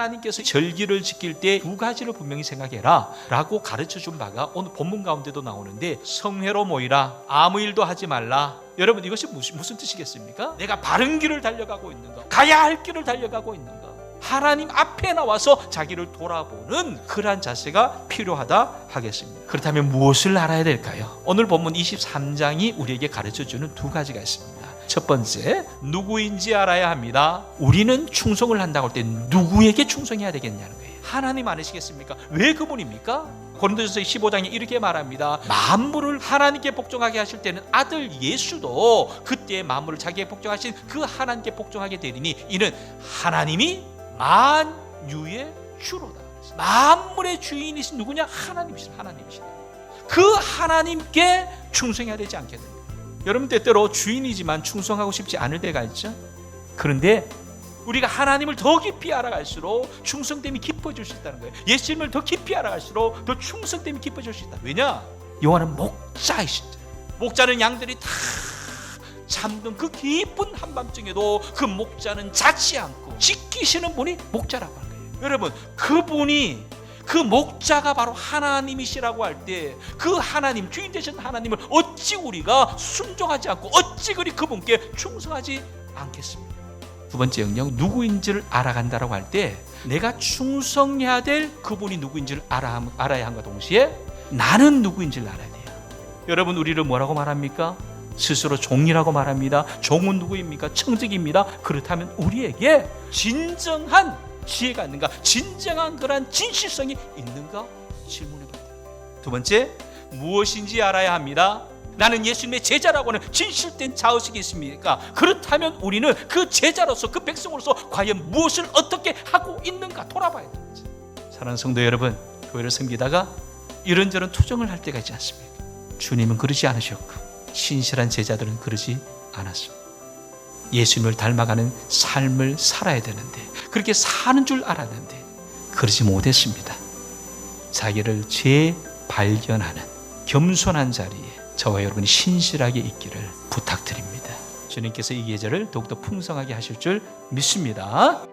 하나님께서 절기를 지킬 때 두 가지를 분명히 생각해라 라고 가르쳐 준 바가 오늘 본문 가운데도 나오는데 성회로 모이라 아무 일도 하지 말라 여러분 이것이 무슨, 무슨 뜻이겠습니까? 내가 바른 길을 달려가고 있는가 가야 할 길을 달려가고 있는가 하나님 앞에 나와서 자기를 돌아보는 그러한 자세가 필요하다 하겠습니다. 그렇다면 무엇을 알아야 될까요? 오늘 본문 23장이 우리에게 가르쳐 주는 두 가지가 있습니다. 첫 번째, 누구인지 알아야 합니다. 우리는 충성을 한다고 할 때 누구에게 충성해야 되겠냐는 거예요. 하나님 아니시겠습니까? 왜 그분입니까? 고린도전서 15장에 이렇게 말합니다. 만물을 하나님께 복종하게 하실 때는 아들 예수도 그때 만물을 자기에게 복종하신 그 하나님께 복종하게 되리니 이는 하나님이 만유의 주로다. 만물의 주인이신 누구냐? 하나님이시다. 하나님이시다. 그 하나님께 충성해야 되지 않겠는가? 여러분 때때로 주인이지만 충성하고 싶지 않을 때가 있죠. 그런데 우리가 하나님을 더 깊이 알아갈수록 충성됨이 깊어질 수 있다는 거예요. 예수님을 더 깊이 알아갈수록 더 충성됨이 깊어질 수 있다. 왜냐? 여호와는 목자이시죠. 목자는 양들이 다 잠든 그 깊은 한밤중에도 그 목자는 자지 않고 지키시는 분이 목자라고 하는 거예요. 여러분, 그분이 그 목자가 바로 하나님이시라고 할 때 그 하나님 주인 되신 하나님을 어찌 우리가 순종하지 않고 어찌 그리 그분께 충성하지 않겠습니까? 두 번째 영역 누구인지를 알아간다라고 할 때 내가 충성해야 될 그분이 누구인지를 알아, 알아야 함과 동시에 나는 누구인지를 알아야 돼요. 여러분 우리를 뭐라고 말합니까? 스스로 종이라고 말합니다. 종은 누구입니까? 청직입니다. 그렇다면 우리에게 진정한 지혜가 있는가? 진정한 그러한 진실성이 있는가? 질문해 봐야 돼요. 두 번째, 무엇인지 알아야 합니다. 나는 예수님의 제자라고는 진실된 자의식이 있습니까? 그렇다면 우리는 그 제자로서 그 백성으로서 과연 무엇을 어떻게 하고 있는가 돌아봐야 되지. 사랑하는 성도 여러분, 교회를 섬기다가 이런저런 투정을 할 때가 있지 않습니까? 주님은 그러지 않으셨고 신실한 제자들은 그러지 않았습니다. 예수님을 닮아가는 삶을 살아야 되는데 그렇게 사는 줄 알았는데 그러지 못했습니다. 자기를 재발견하는 겸손한 자리에 저와 여러분이 신실하게 있기를 부탁드립니다. 주님께서 이 계절을 더욱더 풍성하게 하실 줄 믿습니다.